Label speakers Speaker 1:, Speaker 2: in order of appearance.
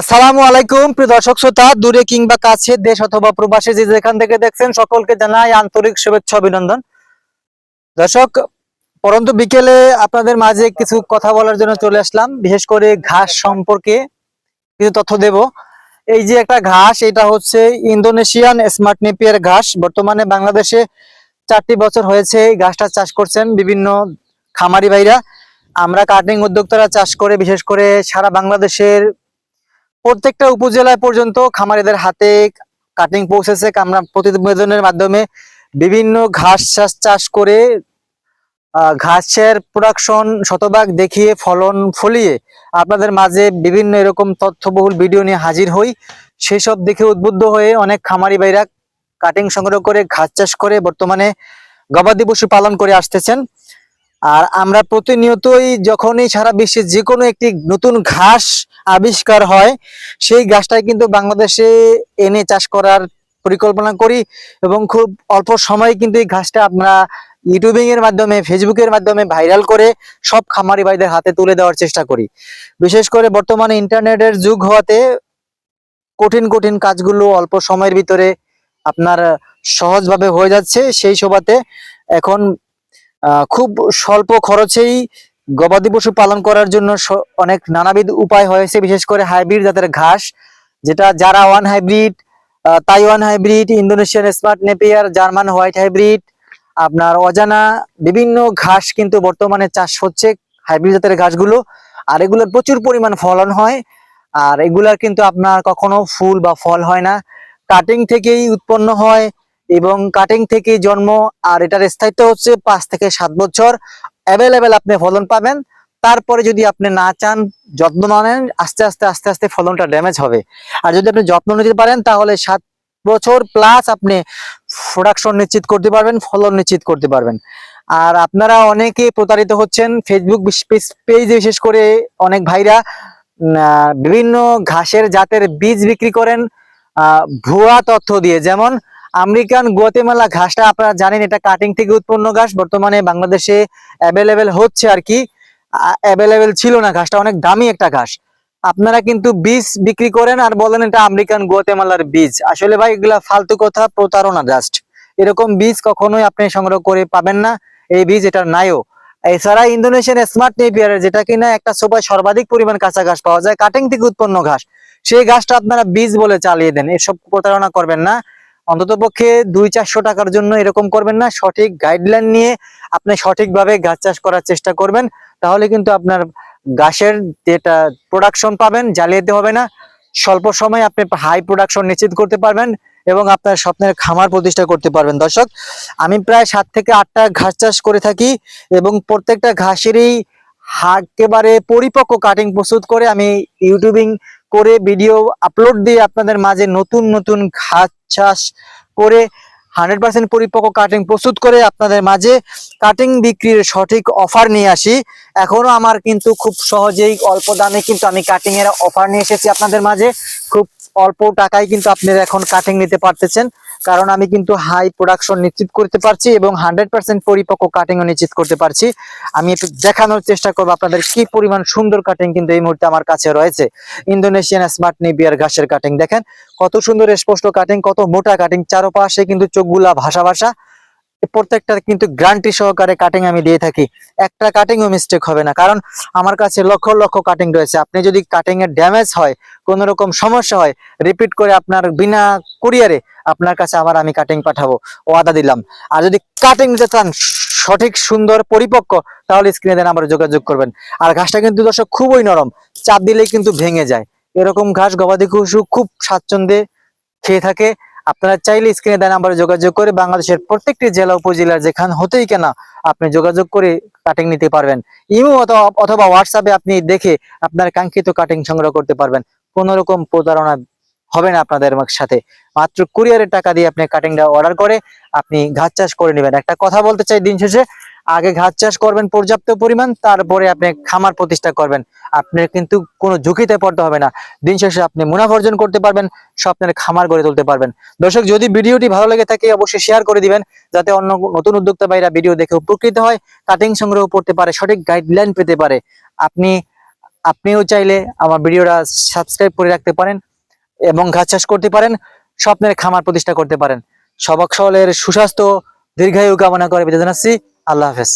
Speaker 1: আসসালামু আলাইকুম, প্রিয় দর্শক শ্রোতা, দূরে কিংবা কাছে, দেশ অথবা প্রবাসী যে যেখান থেকে দেখছেন, সকলকে জানাই আন্তরিক শুভেচ্ছা, অভিনন্দন। দর্শক, পরন্তু বিকেলে আপনাদের মাঝে কিছু কথা বলার জন্য চলে আসলাম। বিশেষ করে ঘাস সম্পর্কে কিছু তথ্য দেব। এই যে একটা ঘাস, এটা হচ্ছে ইন্দোনেশিয়ান স্মার্ট নেপিয়ার ঘাস। বর্তমানে বাংলাদেশে চারটি বছর হয়েছে এই ঘাসটা চাষ করছেন বিভিন্ন খামারি ভাইরা। আমরা কাটিং উদ্যোক্তারা চাষ করে, বিশেষ করে সারা বাংলাদেশের প্রত্যেকটা উপজেলায় পর্যন্ত খামারিদের হাতে কাটিং পৌঁছেছে আমরা প্রতিবেদনের মাধ্যমে বিভিন্ন ঘাস চাষ চাষ করে ঘাসের প্রোডাকশন শতভাগ দেখিয়ে, ফলন ফলিয়ে আপনাদের মাঝে বিভিন্ন এরকম তথ্যবহুল ভিডিও নিয়ে হাজির হই। সেই সব দেখে উদ্বুদ্ধ হয়ে অনেক খামারি ভাইরা কাটিং সংগ্রহ করে, ঘাস চাষ করে বর্তমানে গবাদি পশু পালন করে আসতেছেন। আর আমরা প্রতিনিয়তই যখনই সারা বিশ্বে যে কোনো একটি নতুন ঘাস আবিষ্কার হয়, সেই গাছটাই কিন্তু বাংলাদেশে এনে চাষ করার পরিকল্পনা করি এবং খুব অল্প সময়ে কিন্তু এই ঘাসটা আমরা ইউটিউবিং এর মাধ্যমে ফেসবুকের মাধ্যমে ভাইরাল করে সব খামারি ভাইদের হাতে তুলে দেওয়ার চেষ্টা করি। বিশেষ করে বর্তমানে ইন্টারনেটের যুগ হওয়াতে কঠিন কঠিন কাজগুলো অল্প সময়ের ভিতরে আপনার সহজভাবে হয়ে যাচ্ছে। সেই সবাতে এখন খুব স্বল্প খরচেই গবাদি পশু পালন করার জন্য অনেক নানাবিধ উপায় হয়েছে, বিশেষ করে হাইব্রিড জাতের ঘাস, যেটা যারা one hybrid Taiwan hybrid, Indonesian smart Napier, German white hybrid, আপনার অজানা বিভিন্ন ঘাস কিন্তু বর্তমানে চাষ হচ্ছে হাইব্রিড জাতের ঘাসগুলো, আর এগুলোর প্রচুর পরিমাণ ফলন হয়, আর এগুলার কিন্তু আপনার কখনো ফুল বা ফল হয় না। কাটিং থেকেই উৎপন্ন হয় এবং কাটিং থেকেই জন্ম আর এটার স্থায়িত্ব হচ্ছে পাঁচ থেকে সাত বছর। অ্যাভেলেবেল আপনি ফলন পাবেন। তারপরে যদি আপনি না চান, যত্ন না নেন, আস্তে আস্তে আস্তে আস্তে ফলনটা ড্যামেজ হবে। আর যদি আপনি যত্ন নিতে পারেন, তাহলে সাত বছর প্লাস আপনি প্রোডাকশন নিশ্চিত করতে পারবেন, ফলন নিশ্চিত করতে পারবেন। আর আপনারা অনেকে প্রতারিত হচ্ছেন। ফেসবুক পেজে বিশেষ করে অনেক ভাইরা বিভিন্ন ঘাসের জাতের বীজ বিক্রি করেন। ভুয়া তথ্য দিয়ে, যেমন আমেরিকান গুয়াতেমালা ঘাসটা আপনারা জানেন, এটা কাটিং থেকে উৎপন্ন ঘাস। বর্তমানে বাংলাদেশে অ্যাভেলেবেল হচ্ছে আর কি। অ্যাভেলেবেল ছিল না ঘাসটা, অনেক দামি একটা ঘাস। আপনারা কিন্তু বীজ বিক্রি করেন আর বলেন এটা আমেরিকান গুয়াতেমালার বীজ। আসলে ভাই, এগুলা ফালতু কথা, প্রতারণা জাস্ট এরকম বীজ কখনোই আপনি সংগ্রহ করে পাবেন না, এই বীজ এটার নাইও এছাড়া ইন্দোনেশিয়ান স্মার্ট নেপিয়ারের যেটা কিনা একটা সোপায় সর্বাধিক পরিমাণ কাঁচা ঘাস পাওয়া যায় কাটিং থেকে উৎপন্ন ঘাস। সেই ঘাসটা আপনারা বীজ বলে চালিয়ে দেন, এসব প্রতারণা করবেন না। অন্তত পক্ষে দুই চারশো টাকার জন্য এরকম করবেন না। সঠিক গাইডলাইন নিয়ে আপনি সঠিকভাবে গাছ চাষ করার চেষ্টা করবেন। তাহলে কিন্তু আপনার গাছের যেটা প্রোডাকশন পাবেন জালিয়াতে হবে না। স্বল্প সময়ে আপনি হাই প্রোডাকশন নিশ্চিত করতে পারবেন এবং আপনার স্বপ্নের খামার প্রতিষ্ঠা করতে পারবেন। দর্শক, আমি প্রায় সাত থেকে আটটা ঘাস চাষ করে থাকি এবং প্রত্যেকটা ঘাসেরই একেবারে পরিপক্ক কাটিং প্রস্তুত করে আমি ইউটিউবিং করে ভিডিও আপলোড দিয়ে আপনাদের মাঝে নতুন নতুন ঘাস চাষ করে হান্ড্রেড পার্সেন্ট পরিপক্ক কাটিং প্রস্তুত করে আপনাদের মাঝে কাটিং বিক্রির সঠিক অফার নিয়ে আসি। এখনও আমার কিন্তু খুব সহজেই অল্প দামে কিন্তু আমি কাটিংয়ের অফার নিয়ে এসেছি আপনাদের মাঝে। খুব অল্প টাকায় কিন্তু আপনারা এখন কাটিং নিতে পারতেছেন। কারণ আমি কিন্তু হাই প্রোডাকশন নিশ্চিত করতে পারছি এবং হান্ড্রেড পার্সেন্ট পরিপক্ক কাটিংও নিশ্চিত করতে পারছি। আমি একটু দেখানোর চেষ্টা করব আপনাদের কি পরিমাণ সুন্দর কাটিং কিন্তু এই মুহূর্তে আমার কাছে রয়েছে। ইন্দোনেশিয়ান স্মার্ট নিবিয়ার ঘাসের কাটিং দেখেন, কত সুন্দর স্পষ্ট কাটিং কত মোটা কাটিং চারপাশে কিন্তু চোখগুলা ভাসা ভাসা প্রত্যেকটার কিন্তু গ্যারান্টি সহকারে কাটিং আমি দিয়ে থাকি। একটা কাটিংও মিস্টেক হবে না। কারণ আমার কাছে লক্ষ লক্ষ কাটিং রয়েছে। আপনি যদি কাটিং এর ড্যামেজ হয়, কোনো রকম সমস্যা হয় রিপিট করে আপনার বিনা কুরিয়ারে আপনার কাছে আবার আমি কাটিং পাঠাবো। ওয়াদা দিলাম। আর যদি কাটিং নিতে চান, সঠিক, সুন্দর, পরিপক্ক, তাহলে স্ক্রিনে দেন, আমার যোগাযোগ করবেন। আর ঘাসটা কিন্তু দর্শক খুবই নরম। চাপ দিলেই কিন্তু ভেঙে যায়। এরকম ঘাস গবাদি পশু খুব স্বাচ্ছন্দ্যে খেয়ে থাকে। আপনারা চাইলে স্ক্রিনে দেন নাম্বারে যোগাযোগ করে বাংলাদেশের প্রত্যেকটি জেলা উপজেলার যেখান হতেই কেনা আপনি যোগাযোগ করে কাটিং নিতে পারবেন। ইমো অথবা হোয়াটসঅ্যাপে আপনি দেখে আপনার কাঙ্ক্ষিত কাটিং সংগ্রহ করতে পারবেন। কোনো রকম প্রতারণা হবে না আপনাদের সাথে। মাত্র কুরিয়ারের টাকা দিয়ে আপনি কাটিংটা অর্ডার করে আপনি ঘাস চাষ করে নেবেন। একটা কথা বলতে চাই দিন শেষে আগে ঘাস চাষ করবেন পর্যাপ্ত পরিমাণ, তারপরে আপনি খামার প্রতিষ্ঠা করবেন। আপনার কিন্তু কোনো ঝুঁকিতে পড়তে হবে না। দিন শেষে আপনি মুনাফা অর্জন করতে পারবেন, স্বপ্নের খামার গড়ে তুলতে পারবেন। দর্শক, যদি ভিডিওটি ভালো লেগে থাকে, অবশ্যই শেয়ার করে দিবেন, যাতে অন্য নতুন উদ্যোক্তা ভাইরা ভিডিও দেখে উপকৃত হয় কাটিং সংগ্রহ করতে পারে, সঠিক গাইডলাইন পেতে পারে। আপনি, আপনিও চাইলে আমার ভিডিওটা সাবস্ক্রাইব করে রাখতে পারেন এবং ঘাস চাষ করতে পারেন, স্বপ্নের খামার প্রতিষ্ঠা করতে পারেন। সবাক সকলের সুস্বাস্থ্য, দীর্ঘায়ু কামনা করে বিদায় জানাচ্ছি। আল্লাহ হাফেজ।